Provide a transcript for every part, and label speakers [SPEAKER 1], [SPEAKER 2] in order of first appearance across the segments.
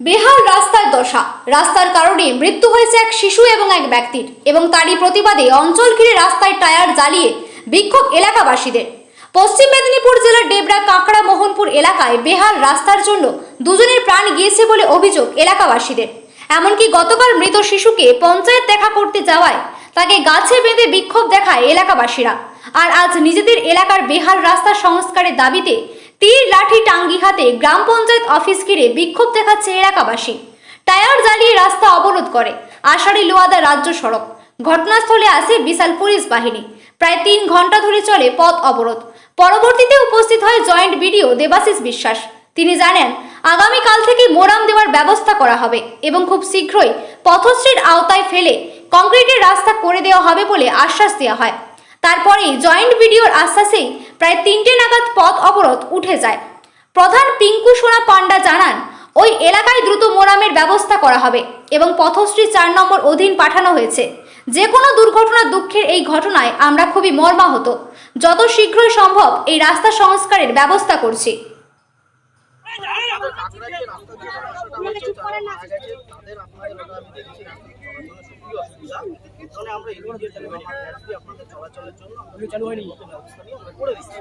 [SPEAKER 1] বেহাল রাস্তার দশা। রাস্তার কারণে মৃত্যু হয়েছে এক শিশু এবং এক ব্যক্তির এবং তারই প্রতিবাদে অঞ্চল ঘিরে রাস্তায় টায়ার জ্বালিয়ে বিক্ষোভ এলাকাবাসীদের। পশ্চিম মেদিনীপুর জেলার ডেবরা, কাঁকড়া, মোহনপুর এলাকায় বেহাল রাস্তার জন্য দুজনের প্রাণ গিয়েছে বলে অভিযোগ এলাকাবাসীদের। এমনকি গতকাল মৃত শিশুকে পঞ্চায়েত দেখা করতে যাওয়ায় তাকে গাছে বেঁধে বিক্ষোভ দেখায় এলাকাবাসীরা। আর আজ নিজেদের এলাকার বেহাল রাস্তা সংস্কারের দাবিতে তীর লাঠি টাঙ্গি হাতে গ্রাম পঞ্চায়েত অফিস ঘিরে বিক্ষোভ দেখাচ্ছে এলাকাবাসী। টায়ার জ্বালিয়ে রাস্তা অবরোধ করে। আষাঢ়ি লোয়াদা রাজ্য সড়ক। ঘটনাস্থলে আসে বিশাল পুলিশ বাহিনী। প্রায় তিন ঘণ্টা ধরে চলে পথ অবরোধ। পরবর্তীতে উপস্থিত হয় জয়েন্ট বিডিও দেবাশিস বিশ্বাস। তিনি জানেন, আগামীকাল থেকে মোরাম দেওয়ার ব্যবস্থা করা হবে এবং খুব শীঘ্রই পথশ্রীর আওতায় ফেলে কংক্রিটের রাস্তা করে দেওয়া হবে বলে আশ্বাস দেওয়া হয়। তারপরেই জয়েন্ট ভিডিওর আশ্বাসেই প্রায় তিনটে নাগাদ পথ অবরোধ উঠে যায়। প্রধান পিঙ্কু সোনা পান্ডা জানান, ওই এলাকায় দ্রুত মোরামের ব্যবস্থা করা হবে এবং পথশ্রী চার নম্বর অধীন পাঠানো হয়েছে। যে কোনো দুর্ঘটনা দুঃখের এই ঘটনায় আমরা খুবই মর্মাহত। যত শীঘ্রই সম্ভব এই রাস্তা সংস্কারের ব্যবস্থা করছি।
[SPEAKER 2] যে যারা মারা গেছে তাদের আপনাদের ওটা আমি দেখছি চলাচলের অসুবিধা। তাহলে আমরা ইমিডিয়েট আপনাদের চলাচলের জন্য চালু হয়নি। ব্যবস্থা নিয়ে আমরা করে দিচ্ছি।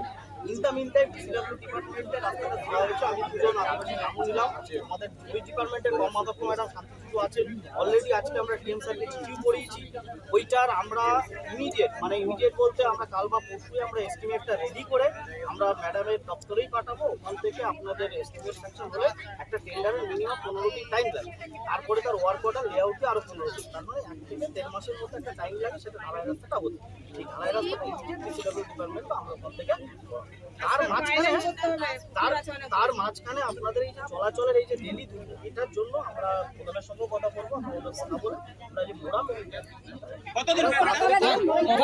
[SPEAKER 2] In the mean time DCW ডিপার্টমেন্টের রাস্তাটা ধরা হয়েছে আমি দুজন আমাদের দুই ডিপার্টমেন্টের কর্মাধ্যক্ষ ম্যাডাম ম্যাডাম শান্তিপুজো আছে অলরেডি আজকে আমরা ডিএম স্যারকে চিঠিও করিয়েছি ওইটার আমরা ইমিডিয়েট মানে ইমিডিয়েট বলতে আমরা কাল বা পরশুই আমরা এস্টিমেটটা রেডি করে আমরা ম্যাডামের দপ্তরেই পাঠাবো। ওখান থেকে আপনাদের এস্টিমেট স্যাংশন হলে একটা টেন্ডারের মিনিমাম পনেরো দিন টাইম লাগে। তারপরে তার ওয়ার্ক অর্ডার লেআউটে আরও পনেরো দিন তার মানে এক থেকে দেড় মাসের মধ্যে একটা টাইম লাগে সেটা ঢালাই রাস্তাটা হচ্ছে সেই ঢালাই রাস্তাটা ইমিডিয়েট ডিসিডব্লিউ ডিপার্টমেন্ট আমরা ওখান থেকে তার মাঝখানে তার তার মাঝখানে আপনাদের এই যে চলাচলের এই যে ডেলি এটার জন্য আমরা প্রধানের সঙ্গে কথা বলব কথা বলে আমরা যে মোরাম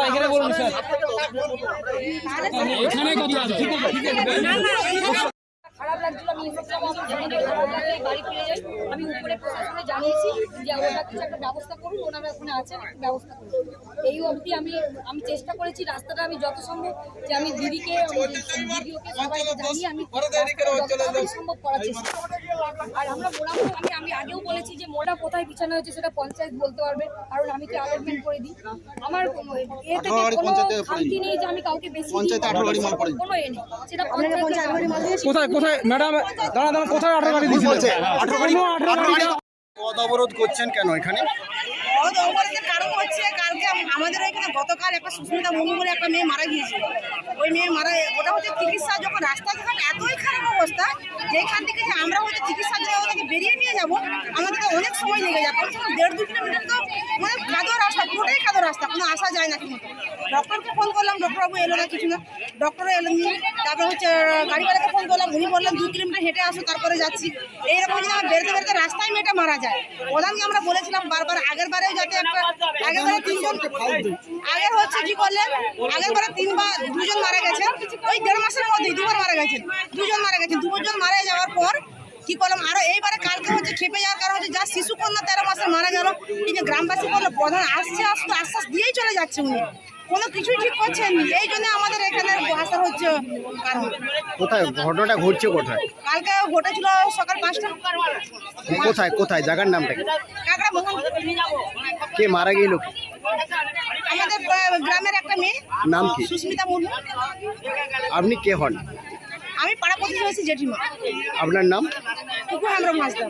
[SPEAKER 3] এখানে বলুন স্যার।
[SPEAKER 2] এখানে
[SPEAKER 3] এখানে কথা আছে। ঠিক আছে ঠিক আছে।
[SPEAKER 4] খারাপ লাগছিল আমি বাড়ি ফিরে যাই আমি উপরে প্রশাসনে জানিয়েছি যে ওরা কিছু একটা ব্যবস্থা করুন ওনারা ওখানে আছেন একটা ব্যবস্থা করুন। এই অবধি আমি আমি চেষ্টা করেছি রাস্তাটা আমি যত সম্ভব যে আমি দিদিকে দিদিওকে সবাইকে জানিয়ে আমি সম্ভব করার চেষ্টা আর আমরা মোড়া আমি আগেও বলেছি যে মোড়া কোথায় বিছানো হয়েছে সেটা পঞ্চায়েত বলতে পারবে কারণ আমি তো অ্যালটমেন্ট করে দিই। আমার এ থেকে কোনো খামতি নেই যে আমি কাউকে বেশি পঞ্চায়েত 18 গাড়ি মাল পড়ে কোনো এ নেই। সেটা পঞ্চায়েত
[SPEAKER 3] কোথায় কোথায়? ম্যাডাম দাঁড়া দাঁড়া কোথায় আঠারো গাড়ি দিয়েছে আঠারো গাড়ি আঠারো গাড়ি
[SPEAKER 5] পদ অবরোধ করছেন কেন এখানে?
[SPEAKER 6] পদ অবরোধের কারণ হচ্ছে কালকে আম- আমাদের এখানে গতকাল একটা সুস্মিতা মুর্মু বলে একটা মেয়ে মারা গিয়েছিল। ওই মেয়ে মারা ওটা হচ্ছে চিকিৎসা যখন রাস্তাঘাট এতই খারাপ অবস্থা, যেখান থেকে যে আমরা হচ্ছে চিকিৎসার জায়গা ওদেরকে বেরিয়ে নিয়ে যাব আমাদেরকে অনেক সময় লেগে যায়। কমসে কম দেড় দু কিলোমিটার তো মানে পুরোটাই কাদো রাস্তা, কোনো আসা যায় না ঠিক ডক্টরকে ফোন করলাম, ডক্টরবাবু এলো না, কিছু না। ডক্টরও এলেন তারপরে হচ্ছে, গাড়িওয়ালাকে ফোন করলাম, উনি বললেন, দু কিলোমিটার হেঁটে আসো, তারপরে যাচ্ছি। এইরকম যদি আমার বেরোতে বেরোতে রাস্তায় মেয়েটা মারা যায়। প্রধানকে আমরা বলেছিলাম বারবার আগের বারেও যাতে একটা আগের বারে তিনজন, আগের হচ্ছে কি করলেন আগের বারে তিনবার দুজন মারা গেছেন। ওই দেড় মাসের মধ্যেই, দুবার মারা গেছেন, দুজন মারা গেছেন। দুজন মারা যাওয়ার পর কি করলাম? আরও এইবারে কালকে হচ্ছে খেপে যাওয়ার কারণ হচ্ছে যা শিশু কন্যা তেরো মাসে মারা গেল এই যে গ্রামবাসী বলল প্রধান আসছে আসতে আশ্বাস দিয়েই চলে যাচ্ছে উনি। কোনো কিছুই ঠিক করছেন নি। এই জন্য আমাদের এখানে আসার হচ্ছে কারণ।
[SPEAKER 5] কোথায়? ঘটনাটা ঘটছে কোথায়?
[SPEAKER 6] কালকে ঘটেছিল সকাল পাঁচটা।
[SPEAKER 5] কোথায়? কোথায়? জায়গার নামটা কি?
[SPEAKER 6] কাকড়া মোহন।
[SPEAKER 5] কে মারা গেল
[SPEAKER 6] আমাদের গ্রামের একটা মেয়ে।
[SPEAKER 5] নাম কি?
[SPEAKER 6] সুস্মিতা মুর্মু।
[SPEAKER 5] আপনি কে হন?
[SPEAKER 6] আমি পাড়া প্রতিবেশী জেঠিমা।
[SPEAKER 5] আপনার নাম?
[SPEAKER 6] কুকুর আমরা মাছদা।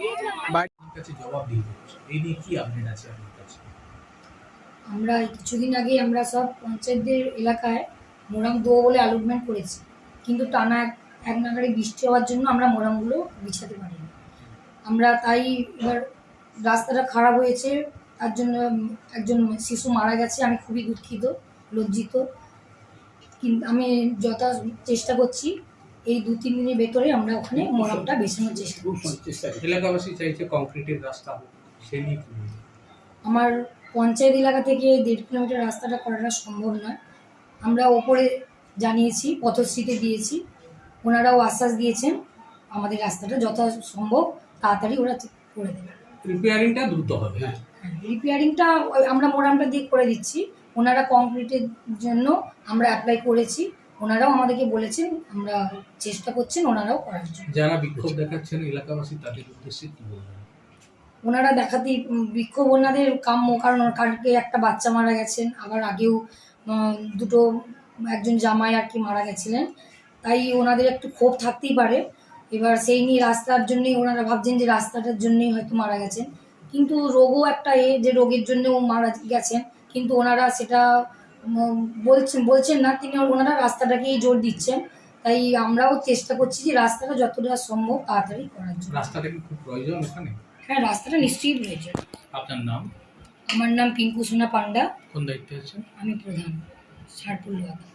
[SPEAKER 5] বাড়ি?
[SPEAKER 7] কাছে জবাব দিতে এই নিয়ে কি আপডেট আছে
[SPEAKER 4] আমরা কিছুদিন আগে আমরা সব পঞ্চায়েতদের এলাকায় মোরাম দেবো বলে অ্যালটমেন্ট করেছি। কিন্তু টানা এক এক নাগারে বৃষ্টি হওয়ার জন্য আমরা মোরামগুলো বিছাতে পারিনি। আমরা তাই এবার রাস্তাটা খারাপ হয়েছে। তার জন্য একজন শিশু মারা গেছে। আমি খুবই দুঃখিত লজ্জিত। কিন্তু আমি যথা চেষ্টা করছি এই দু তিন দিনের ভেতরে আমরা ওখানে মোরামটা বেছানোর চেষ্টা করছি।
[SPEAKER 7] এলাকাবাসী চাইছে কংক্রিটের রাস্তা হোক সে নিয়ে কি বলবেন?
[SPEAKER 4] আমার পঞ্চায়েত এলাকা থেকে দেড় কিলোমিটার রাস্তাটা করাটা সম্ভব নয়। আমরা ওপরে জানিয়েছি পথশ্রীতে দিয়েছি। ওনারাও আশ্বাস দিয়েছেন আমাদের রাস্তাটা যথা সম্ভব তাড়াতাড়ি ওরা করে দেবে।
[SPEAKER 7] রিপেয়ারিংটা দ্রুত হবে হ্যাঁ?
[SPEAKER 4] রিপেয়ারিংটা আমরা মোরামটা দিয়ে করে দিচ্ছি। ওনারা কংক্রিটের জন্য আমরা অ্যাপ্লাই করেছি। ওনারাও আমাদেরকে বলেছেন আমরা চেষ্টা করছেন ওনারাও করার জন্য।
[SPEAKER 7] যারা বিক্ষোভ দেখাচ্ছেন এলাকাবাসী তাদের উদ্দেশ্যে কি বলবেন?
[SPEAKER 4] ওনারা দেখাতেই উম, বিক্ষোভ ওনাদের কাম্য কারণ কালকে একটা বাচ্চা মারা গেছেন আবার আগেও দুটো একজন জামাই আর কি মারা গেছিলেন। তাই ওনাদের একটু ক্ষোভ থাকতেই পারে। এবার সেই নিয়ে রাস্তার জন্যই ওনারা ভাবছেন যে রাস্তাটার জন্যই হয়তো মারা গেছেন। কিন্তু রোগও একটা এ যে রোগের জন্যও মারা গেছেন কিন্তু ওনারা সেটা বলছেন বলছেন না তিনি ওনারা রাস্তাটাকেই জোর দিচ্ছেন। তাই আমরাও চেষ্টা করছি যে রাস্তাটা যতটা সম্ভব তাড়াতাড়ি করার জন্য।
[SPEAKER 7] রাস্তাটা কি খুব প্রয়োজন ওখানে
[SPEAKER 4] হ্যাঁ রাস্তাটা নিশ্চয়ই প্রয়োজন।
[SPEAKER 7] আপনার নাম?
[SPEAKER 4] আমার নাম পিঙ্কু সোনা পান্ডা।
[SPEAKER 7] কোন দায়িত্বে আছেন?
[SPEAKER 4] আমি প্রধান লোহাগড়া